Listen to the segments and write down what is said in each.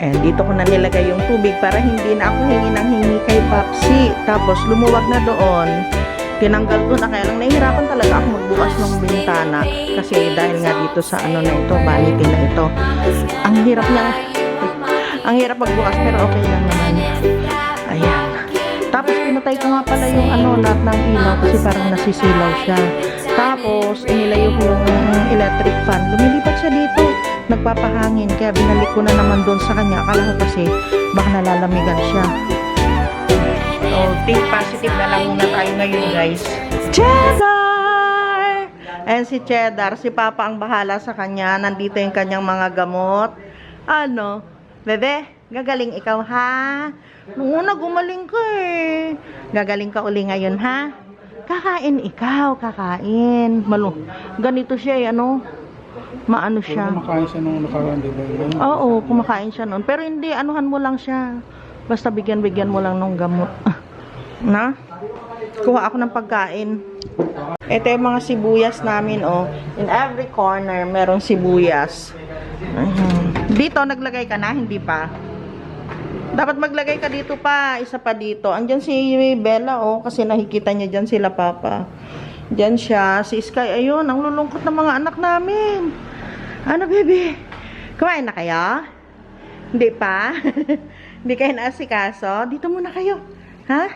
And dito ko na nilagay yung tubig para hindi na ako hingi ng hingi kay Papsi. Tapos lumuwag na doon. Tinanggal ko na kaya lang nahihirapan talaga ako magbukas ng bintana. Kasi dahil nga dito sa ano na ito, vanity na ito. Ang hirap niya. Ang hirap magbukas pero okay lang naman. Ayan. Tapos pinatay ko nga pala yung ano, lahat ng ilaw kasi parang nasisilaw siya. Tapos inilayo ko yung electric fan. Lumilipat siya dito. Nagpapahangin. Kaya binalik ko na naman doon sa kanya. Akala ko kasi baka nalalamigan siya. So, think positive na lang muna tayo ngayon guys. Cheddar! Ayan si Cheddar. Si Papa ang bahala sa kanya. Nandito yung kanyang mga gamot. Ano? Bebe, gagaling ikaw ha? Una gumaling ka eh. Gagaling ka uli ngayon ha? Kakain ikaw, kakain. Malo. Ganito siya eh, ano? Maano Siya. siya. Kumakain siya nung nakaraan, di ba? Yun? Oo, kumakain siya noon. Pero hindi, anuhan mo lang siya. Basta bigyan-bigyan mo lang ng gamot. na? Kuha ako ng pagkain. Ito yung mga sibuyas namin, oh. In every corner, merong sibuyas. Dito, naglagay ka na? Hindi pa? Dapat maglagay ka dito pa. Isa pa dito. Andyan si Bella, oh. Kasi nakikita niya dyan sila, Papa. Dyan siya. Si Sky, ayun. Ang lulungkot ng mga anak namin. Ano, baby? Kumain na kayo? Hindi pa? Hindi kayo naasikaso? Dito muna kayo. Ha?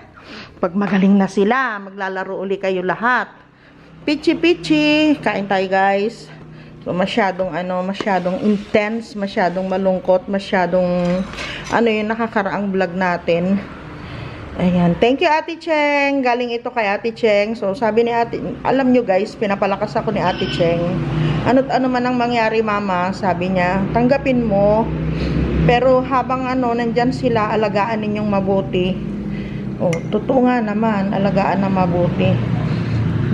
Pag magaling na sila, maglalaro uli kayo lahat. Pichi-pichi. Kain tayo, guys. So, masyadong, ano, masyadong intense, masyadong malungkot, masyadong, ano yung nakakaraang vlog natin. Ayan. Thank you, Ate Cheng. Galing ito kay Ate Cheng. So, sabi ni Ate, alam nyo guys, pinapalakas ako ni Ate Cheng. Ano't ano man ang mangyari, Mama, sabi niya, tanggapin mo. Pero habang ano, nandyan sila, alagaan ninyong mabuti. Oh, totoo nga naman, alagaan na mabuti.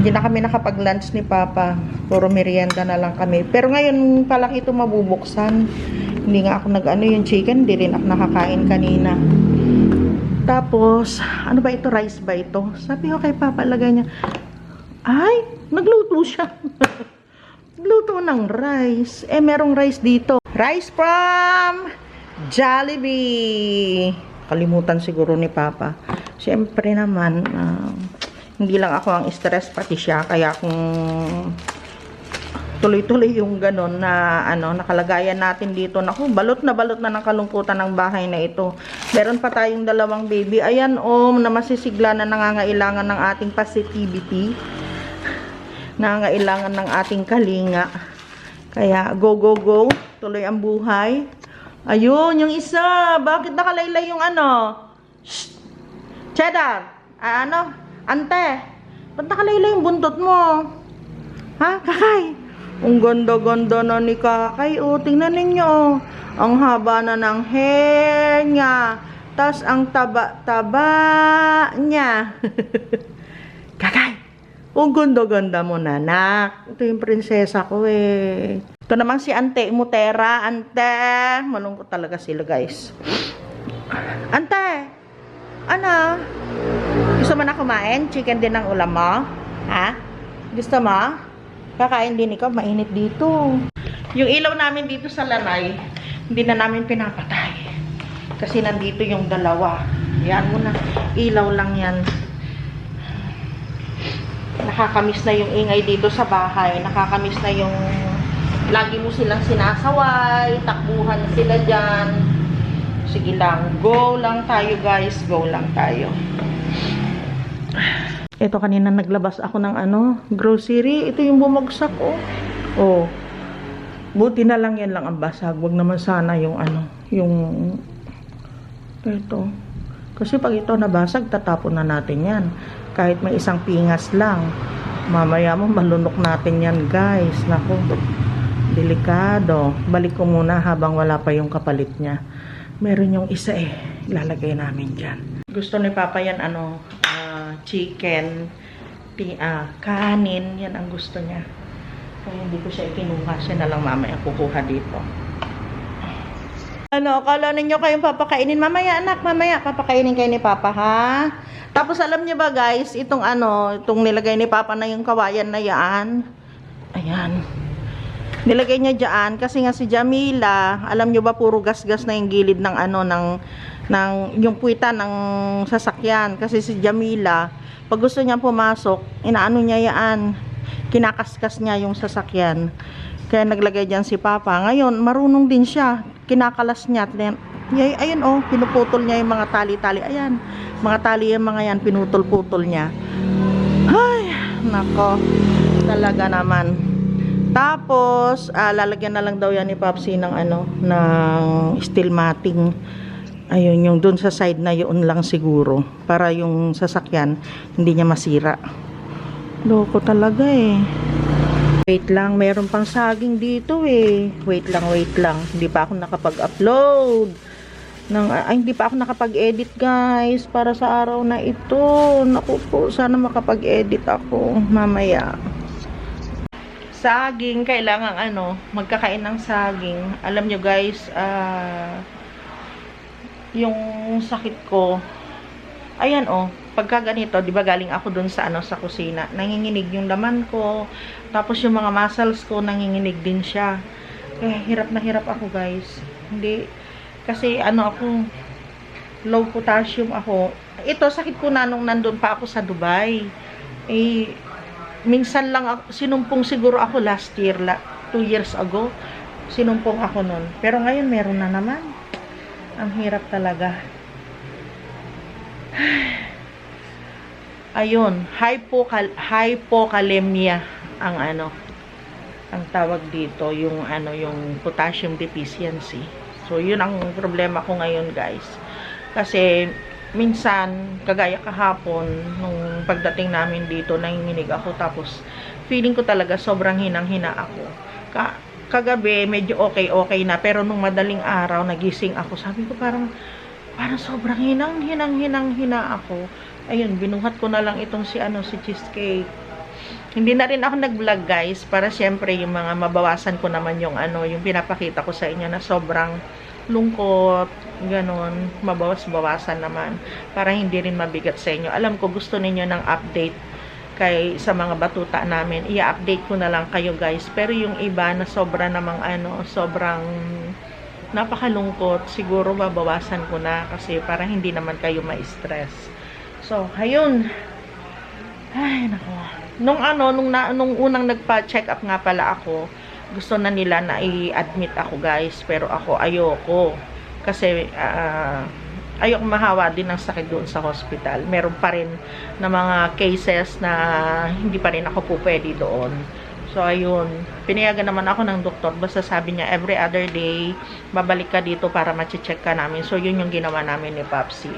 Hindi na kami nakapag-lunch ni Papa. Puro merienda na lang kami. Pero ngayon pa lang ito mabubuksan. Hindi nga ako nag-ano yung chicken. Hindi rin ako nakakain kanina. Tapos, ano ba ito? Rice ba ito? Sabi ko kay Papa, lagay niya. Ay, nagluto siya. Nagluto ng rice. Eh, merong rice dito. Rice from Jollibee. Kalimutan siguro ni Papa. Siyempre naman, ah, hindi lang ako ang stress, pati siya. Kaya kung tuloy-tuloy yung ganon na ano, nakalagayan natin dito. Naku, balot na balot na ng kalungkutan ng bahay na ito. Meron pa tayong dalawang baby. Ayan, oh, na masisigla na nangangailangan ng ating positivity. Nangangailangan ng ating kalinga. Kaya, go, go, go. Tuloy ang buhay. Ayun, yung isa. Bakit nakalaylay yung ano? Shh! Cheddar! Ah, ano? Ante! Ba't nakalaylay yung buntot mo? Ha? Kakay? Ang ganda-ganda na ni Kakay. O, tingnan ninyo. Ang haba na ng hair niya. Tapos ang taba-taba niya. Kakay! Ang ganda-ganda mo, nanak. Ito yung prinsesa ko eh. Ito naman si Ante Mutera. Ante! Malungkot talaga sila, guys. Ante! Ano? Gusto mo na kumain? Chicken din ang ulam mo? Ha? Gusto mo? Kakain din ikaw, mainit dito. Yung ilaw namin dito sa lanay, hindi na namin pinapatay. Kasi nandito yung dalawa. Yan mo na. Ilaw lang yan. Nakakamiss na yung ingay dito sa bahay. Nakakamiss na yung lagi mo silang sinasaway. Takbuhan sila dyan. Sige lang. Go lang tayo guys. Go lang tayo. Ito kanina naglabas ako ng ano, grocery. Ito yung bumagsak oh. Oh. Buti na lang yan lang ang basag. Wag naman sana yung ano, yung ito. Kasi pag ito nabasag, tatapon na natin yan. Kahit may isang pingas lang. Mamaya mo malunok natin yan, guys. Naku, delikado. Balik ko muna habang wala pa yung kapalit niya. Meron yung isa eh. Ilalagay namin dyan. Gusto ni Papa yan, ano, chicken, ah, kanin. Yan ang gusto niya. Kaya hindi ko siya ikinuha. Siya na lang mamaya kukuha dito. Ano, akala ninyo kayong papakainin. Mamaya, anak, mamaya, papakainin kayo ni Papa, ha? Tapos, alam niyo ba, guys, itong ano, itong nilagay ni Papa na yung kawayan na yan. Ayan. Nilagay niya dyan kasi nga si Jamila, alam nyo ba puro gas-gas na yung gilid ng ano ng ng yung puwitan ng sasakyan kasi si Jamila pag gusto niya pumasok, inaano niya yan. Kinakaskas niya yung sasakyan. Kaya naglagay dyan si Papa. Ngayon, marunong din siya. Kinakalas niya. Tin- Ay, ayun oh, pinuputol niya yung mga tali-tali. Ayan, mga tali yung mga yan, pinutol-putol niya. Ay, nako. Talaga naman. Tapos, ah, lalagyan na lang daw yan ni Papsi ng ano, ng steel matting. Ayun, yung dun sa side na yun lang siguro. Para yung sasakyan, hindi niya masira. Loko talaga eh. Wait lang, meron pang saging dito eh. Wait lang, wait lang. Hindi pa ako nakapag-upload. Ng, ay, hindi pa ako nakapag-edit guys para sa araw na ito. Naku po, sana makapag-edit ako mamaya. Saging, kailangan ano, magkakain ng saging. Alam nyo guys, ah, yung sakit ko, ayan oh, pagka ganito, di ba galing ako dun sa ano, sa kusina, nanginginig yung laman ko, tapos yung mga muscles ko, nanginginig din siya. Kaya hirap na hirap ako guys. Hindi, kasi ano ako, low potassium ako. Ito, sakit ko na nung nandun pa ako sa Dubai. Eh, minsan lang ako, sinumpong siguro ako last year, la, two years ago, sinumpong ako nun. Pero ngayon meron na naman. Ang hirap talaga. Ayun, hypocal hypokalemia ang ano ang tawag dito, yung ano yung potassium deficiency. So yun ang problema ko ngayon, guys. Kasi minsan kagaya kahapon nung pagdating namin dito nanginginig ako tapos feeling ko talaga sobrang hinang-hina ako. Ka kagabi medyo okay okay na. Pero nung madaling araw nagising ako sabi ko parang parang sobrang hinang hinang hinang hina ako. Ayun binuhat ko na lang itong si ano si cheesecake. Hindi na rin ako nag-vlog guys para syempre yung mga mabawasan ko naman yung ano yung pinapakita ko sa inyo na sobrang lungkot ganon mabawas-bawasan naman para hindi rin mabigat sa inyo. Alam ko gusto ninyo ng update kay sa mga batuta namin, i-update ko na lang kayo guys. Pero yung iba na sobra namang ano, sobrang napakalungkot, siguro babawasan ko na kasi para hindi naman kayo ma-stress. So, ayun. Ay, nako. Nung ano, nung, na, nung unang nagpa-check up nga pala ako, gusto na nila na i-admit ako guys, pero ako ayoko. Kasi, ah, ayok mahawa din ng sakit doon sa hospital. Meron pa rin na mga cases na hindi pa rin ako po pwede doon. So, ayun. Pinayagan naman ako ng doktor. Basta sabi niya, every other day, babalik ka dito para machi-check ka namin. So, yun yung ginawa namin ni Papsi.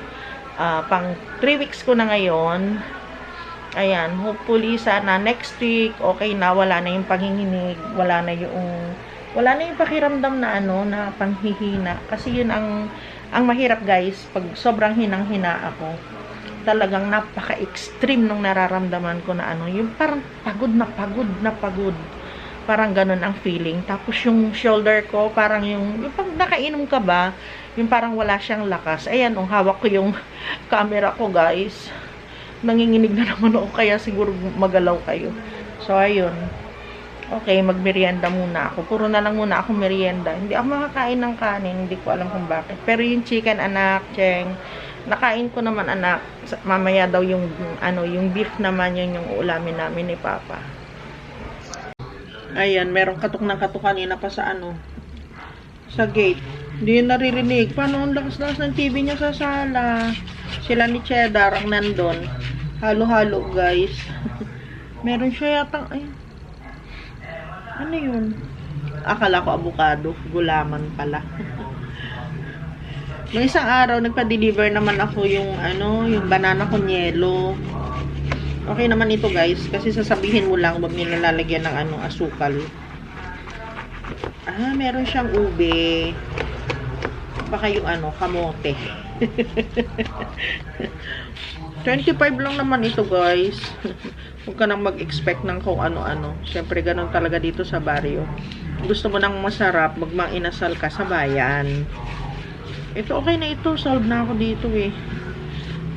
Ah, pang 3 weeks ko na ngayon. Ayan. Hopefully, sana next week, okay na. Wala na yung panginginig. Wala na yung wala na yung pakiramdam na ano, na panghihina. Kasi yun ang ang mahirap guys, pag sobrang hinang-hina ako, talagang napaka-extreme nung nararamdaman ko na ano, yung parang pagod na pagod na pagod. Parang ganun ang feeling. Tapos yung shoulder ko, parang yung, yung pag nakainom ka ba, yung parang wala siyang lakas. Ayan, oh, hawak ko yung camera ko guys. Nanginginig na naman ako, kaya siguro magalaw kayo. So, ayun. Okay, magmerienda muna ako. Puro na lang muna ako merienda. Hindi ako makakain ng kanin. Hindi ko alam kung bakit. Pero yung chicken, anak, cheng, nakain ko naman, anak. Mamaya daw yung, ano, yung beef naman, yun yung ulamin namin ni Papa. Ayan, merong katok ng katok kanina pa sa ano, sa gate. Hindi yun naririnig. Paano ang lakas-lakas ng TV niya sa sala? Sila ni Cheddar ang nandun. Halo-halo, guys. Meron siya yatang, ay, ano yun? Akala ko avocado. Gulaman pala. Nung isang araw, nagpa-deliver naman ako yung, ano, yung banana con yelo. Okay naman ito guys. Kasi sasabihin mo lang, wag nila lalagyan ng ano, asukal. Ah, meron siyang ube. Baka yung ano, kamote. 25 lang naman ito guys. Huwag ka nang mag-expect ng kung ano-ano. Siyempre, ganun talaga dito sa baryo. Gusto mo nang masarap, magmanginasal ka sa bayan. Ito, okay na ito. Solve na ako dito eh.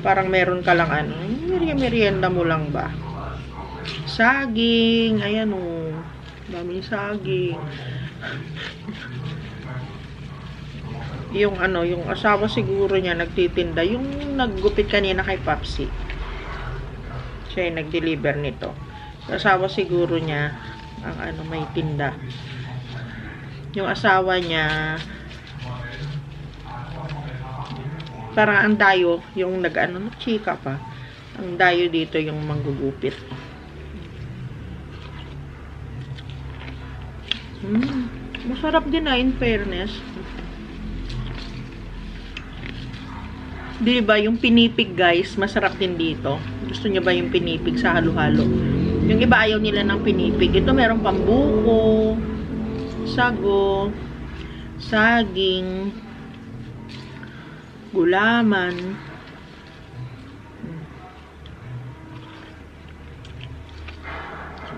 Parang meron ka lang ano. Merienda mo lang ba? Saging. Ayan o. Daming saging. Yung ano, yung asawa siguro niya nagtitinda. Yung naggupit kanina kay Papsi. Siya yung nag-deliver nito. Yung asawa siguro niya, ang ano, may tinda. Yung asawa niya, parang ang dayo, yung nag-ano, chika pa. Ang dayo dito yung manggugupit. Mm, masarap din na in fairness. Di ba yung pinipig guys, masarap din dito. Gusto niyo ba yung pinipig sa halo-halo? Yung iba ayaw nila ng pinipig. Ito meron pambuko, sago, saging, gulaman.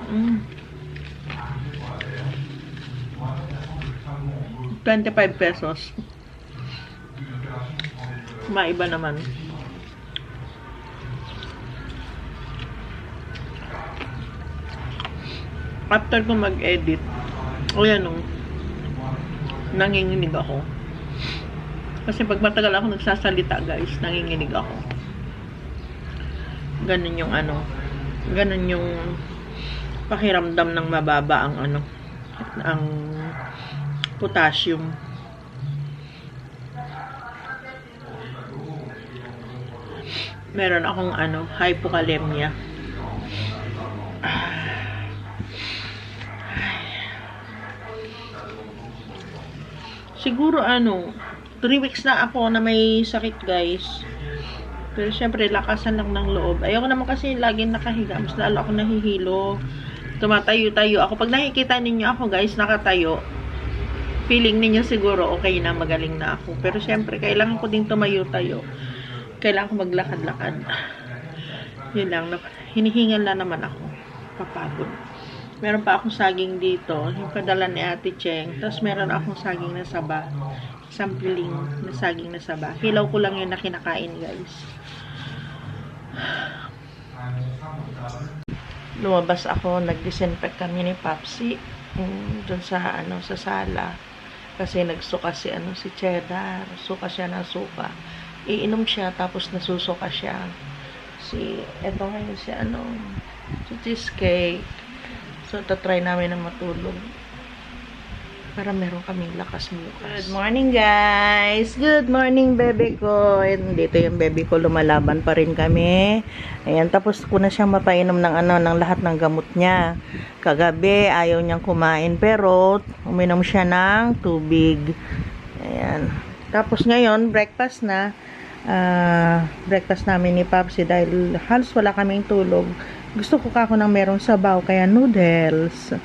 Mm. 25 pesos. Maiba naman. After ko mag-edit, o yan o, nanginginig ako. Kasi pag matagal ako nagsasalita guys, nanginginig ako. Ganun yung ano, ganun yung pakiramdam ng mababa ang ano, ang potassium. Meron akong ano, hypokalemia. Siguro ano, 3 weeks na ako na may sakit guys. Pero syempre, lakasan lang ng loob. Ayoko naman kasi laging nakahiga. Mas lalo ako nahihilo. Tumatayo-tayo ako. Pag nakikita ninyo ako guys, nakatayo. Feeling ninyo siguro okay na, magaling na ako. Pero syempre, kailangan ko ding tumayo-tayo. Kailangan ko maglakad-lakad. Yun lang. Hinihingal na naman ako. Papagod. Meron pa akong saging dito. Yung padala ni Ate Cheng. Tapos meron akong saging na saba. Sampling na saging na saba. Hilaw ko lang yun na kinakain, guys. Lumabas ako, nag-disinfect kami ni Papsi. Mm, dun sa, ano, sa sala. Kasi nagsuka si, ano, si Cheddar. Suka siya ng suka. Iinom siya, tapos nasusuka siya. Si, eto ngayon si, ano, si cheesecake. So, tatry namin na matulog. Para meron kaming lakas bukas. Good morning, guys! Good morning, bebe ko! And dito yung bebe ko, lumalaban pa rin kami. Ayan, tapos ko na siyang mapainom ng, ano, ng lahat ng gamot niya. Kagabi, ayaw niyang kumain, pero uminom siya ng tubig. Ayan. Tapos ngayon, breakfast na. Ah, breakfast namin ni Papsi dahil halos wala kaming tulog. Gusto ko kako ng merong sabaw, kaya noodles.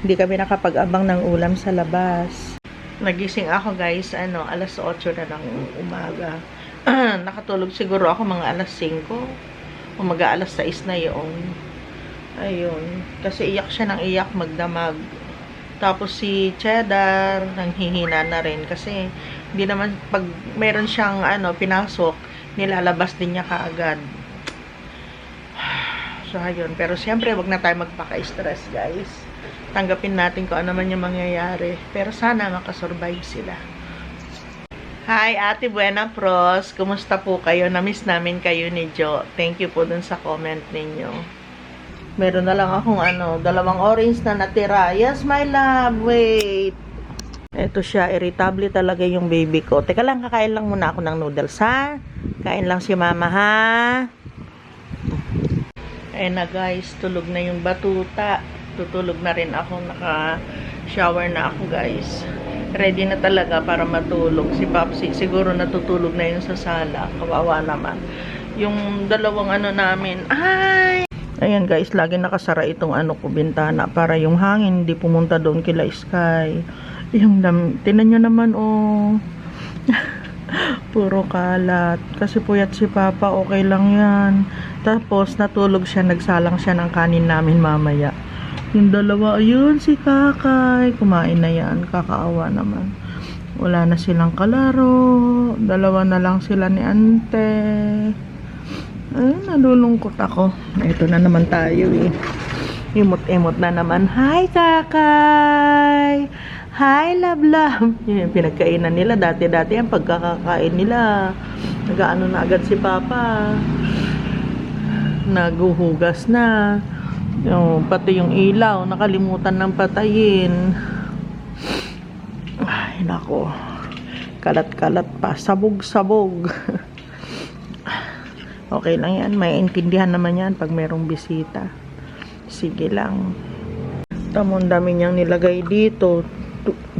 Hindi kami nakapag-abang ng ulam sa labas. Nagising ako guys, ano, alas 8 na ng umaga. Nakatulog siguro ako mga alas 5. Umaga alas 6 na yun. Ayun. Kasi iyak siya ng iyak magdamag. Tapos si Cheddar, nanghihina na rin. Kasi hindi naman, pag meron siyang ano, pinasok, nilalabas din niya kaagad. So, ayun. Pero siyempre, wag na tayo magpaka-stress, guys. Tanggapin natin kung ano man yung mangyayari. Pero sana makasurvive sila. Hi, Ate Buena Pros. Kumusta po kayo? Namiss namin kayo ni Jo. Thank you po dun sa comment ninyo. Meron na lang akong ano, dalawang orange na natira. Yes, my love. Wait. Ito siya, irritable talaga yung baby ko. Teka lang, kakain lang muna ako ng noodles, ha? Kain lang si mama, ha? Ayan na guys, tulog na yung batuta. Tutulog na rin ako, naka-shower na ako guys. Ready na talaga para matulog. Si Papsi, siguro natutulog na yun sa sala. Kawawa naman. Yung dalawang ano namin, ay! Ayan guys, lagi nakasara itong ano ko, bintana para yung hangin hindi pumunta doon kila Sky. Yung dam, tinan nyo naman oh. Puro kalat. Kasi puyat si Papa, okay lang yan. Tapos, natulog siya, nagsalang siya ng kanin namin mamaya. Yung dalawa, ayun, si Kakay. Kumain na yan, kakaawa naman. Wala na silang kalaro. Dalawa na lang sila ni Ante. Ay, nalulungkot ako. Ito na naman tayo eh. Imot-imot na naman. Hi, kakay! Hi, love, love! Yun yung pinagkainan nila. Dati-dati ang pagkakakain nila. Nagaano na agad si Papa. Naguhugas na. Yung, pati yung ilaw, nakalimutan ng patayin. Ay, nako. Kalat-kalat pa. Sabog-sabog. okay lang yan. May intindihan naman yan pag merong bisita. Sige lang. Tamon dami niyang nilagay dito.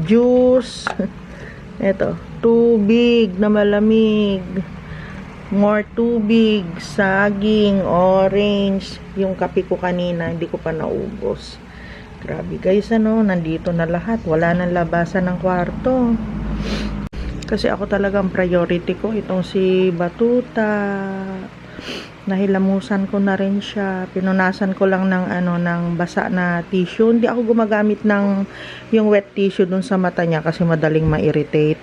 Juice. Ito. Tubig na malamig. More tubig. Saging. Orange. Yung kape ko kanina. Hindi ko pa naubos. Grabe guys, ano, nandito na lahat. Wala nang labasan ng kwarto. Kasi ako talagang priority ko itong si Batuta. Nahilamusan ko na rin siya. Pinunasan ko lang ng ano ng basa na tissue. Hindi ako gumagamit ng yung wet tissue dun sa mata niya kasi madaling ma-irritate.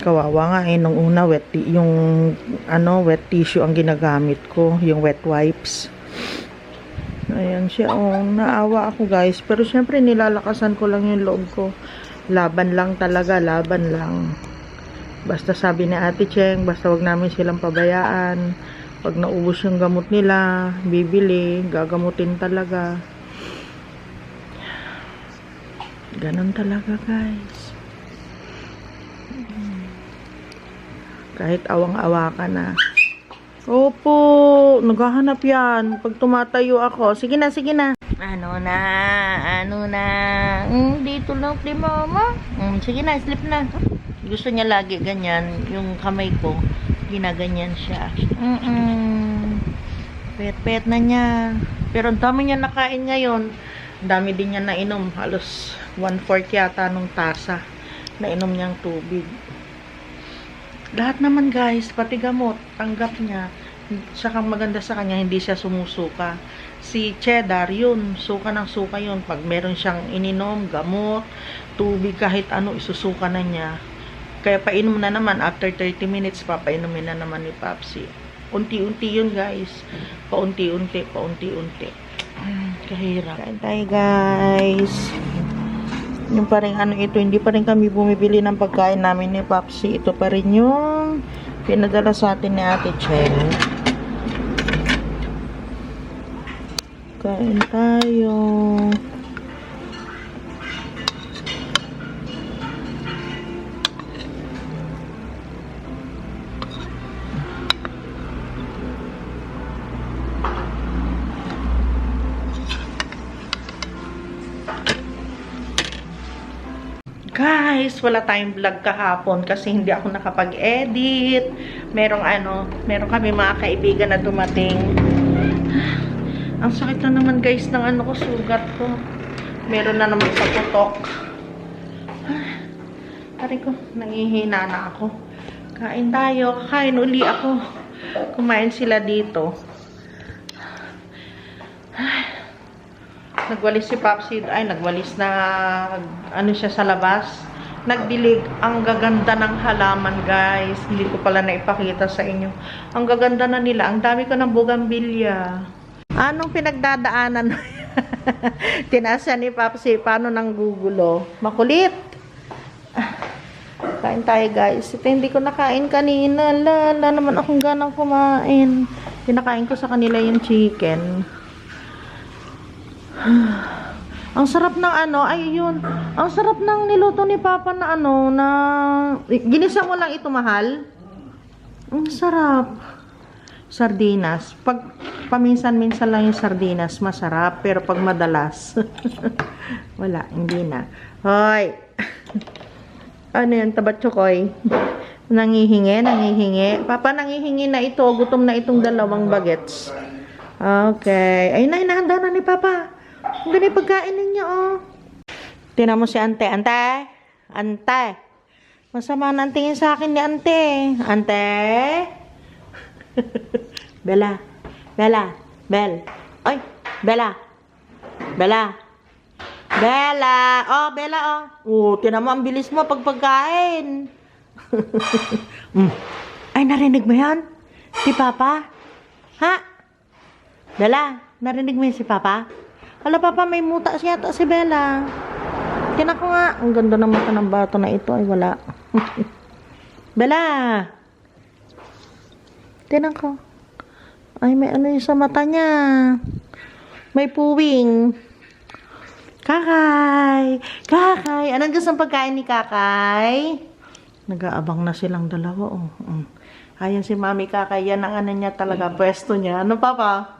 Kawawa nga eh nung una wet yung ano wet tissue ang ginagamit ko, yung wet wipes. Ayan siya, oh, naawa ako guys. Pero syempre nilalakasan ko lang yung loob ko. Laban lang talaga, laban lang. Basta sabi ni Ate Cheng, basta wag namin silang pabayaan. Pag naubos yung gamot nila, bibili, gagamutin talaga. Ganon talaga guys. Kahit awang-awa ka na. Opo, naghahanap yan. Pag tumatayo ako. Sige na, sige na. Ano na, ano na. Mm, dito lang kay mama. Mm, sige na, slip na. Gusto niya lagi ganyan. Yung kamay ko, ginaganyan siya. Mm-mm. Pet-pet na niya. Pero ang dami niya nakain ngayon. Ang dami din niya nainom. Halos one-fourth yata nung tasa. Nainom niyang tubig. Lahat naman guys, pati gamot, tanggap niya. Saka maganda sa kanya, hindi siya sumusuka. Si Cheddar, yun, suka ng suka yun. Pag meron siyang ininom, gamot, tubig, kahit ano, isusuka na niya. Kaya painom na naman, after 30 minutes, papainumin na naman ni Papsi. Unti-unti yun guys. Paunti-unti, paunti-unti. Kahirap. Kain tayo guys. Yung pa ano ito, hindi pa rin kami bumibili ng pagkain namin ni Papsi. Ito pa rin yung pinadala sa atin ni Ate Cheng. Kain tayo. Guys, wala tayong vlog kahapon kasi hindi ako nakapag-edit. Merong ano, meron kami mga kaibigan na dumating. Ang sakit na naman guys ng ano ko, sugat ko. Meron na naman sa putok. Pare ko, nangihina na ako. Kain tayo, kakain uli ako. Kumain sila dito. Nagwalis si Papsi, ay nagwalis na ano siya sa labas. Nagdilig, ang gaganda ng halaman guys. Hindi ko pala naipakita sa inyo. Ang gaganda na nila, ang dami ko ng bugambilya. Anong pinagdadaanan? Tinasa ni Papsi, paano nang gugulo? Makulit. Ah, Kain tayo guys. Ito hindi ko nakain kanina. Lala naman akong ganang kumain. Pinakain ko sa kanila yung chicken. Ang sarap ng ano, ay yun. Ang sarap ng niluto ni Papa na ano, na... Ginisa mo lang ito, mahal. Ang sarap. Sardinas. Pag paminsan-minsan lang yung sardinas, masarap. Pero pag madalas, wala, hindi na. Hoy! ano yan, tabat chokoy? Nangihingi, nangihingi. Papa, nangihingi na ito. Gutom na itong dalawang bagets. Okay. Ayun na, na ni Papa. Ang yung pagkain ninyo, oh. Tingnan mo si Ante. Ante? Ante? Masama na ang tingin sa akin ni Ante. Ante? Bella. Bella. Bel. Ay, Bella. Bella. Bella. Oh, Bella, oh. Oh, tingnan mo, ang bilis mo pag pagkain. mm. Ay, narinig mo yan? Si Papa? Ha? Bella, narinig mo yun si Papa? Hala, papa, may muta yata si Bella. Tinan ko nga. Ang ganda ng mata ng bato na ito. Ay, wala. Bella! Tinan ko. Ay, may ano yung sa mata niya. May puwing. Kakay! Kakay! Anong gusto pagkain ni Kakay? Nag-aabang na silang dalawa, oh. Mm. Ayan si Mami Kakay. Yan ang ano niya talaga, pwesto niya. Ano, Papa?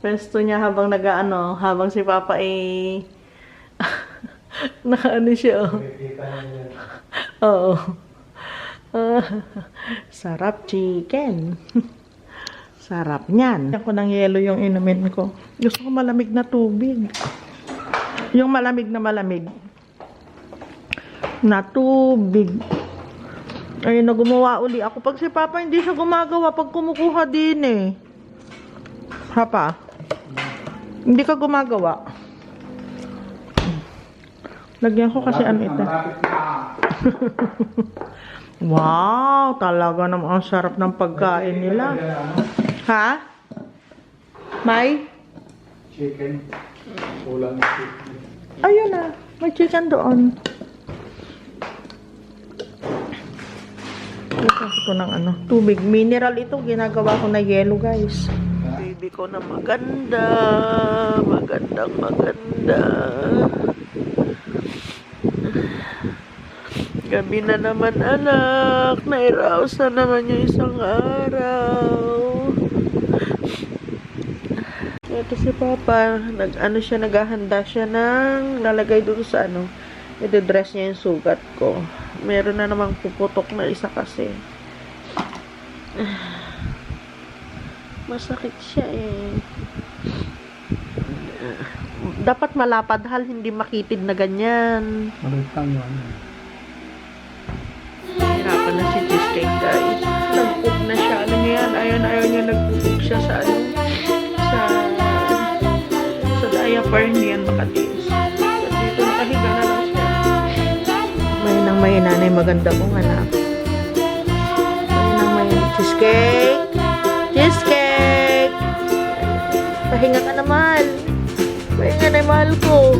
Pwesto niya habang nag-ano, habang si Papa ay... Nakaano siya, oh. Oo. Ah, sarap chicken. Sarap niyan. Ako ng yelo yung inumin ko. Gusto ko malamig na tubig. Yung malamig na malamig. Na tubig. Ayun na gumawa uli ako. Pag si Papa hindi siya gumagawa pag kumukuha din eh. Papa. Hindi ka gumagawa. Lagyan ko kasi ano ito. wow, talaga naman ang sarap ng pagkain nila. Ha? May? Chicken. Ulam chicken. Ayun na. May chicken doon. Ito ko ng ano, tubig. Mineral ito. Ginagawa ko na yellow, guys. Baby ko na maganda. Magandang maganda. Gabi na naman, anak. Nairaos na naman yung isang araw. Ito si Papa, nag ano siya, naghahanda siya ng lalagay doon sa ano, i-dress niya yung sugat ko. Meron na namang puputok na isa kasi. Masakit siya eh. Dapat malapad hal, hindi makitid na ganyan. Malutang yun. Hirapan na si cheesecake guys. Nagpug na siya. Ano niya yan? Ayaw na ayaw niya nagpupug siya sa ano. Sa sa diaper. Hindi yan makatiis. At dito nakahiga na lang siya. May nang may nanay maganda kong anak. May nang may cheesecake. Cheesecake! Pahinga ka naman. Pahinga na mahal ko.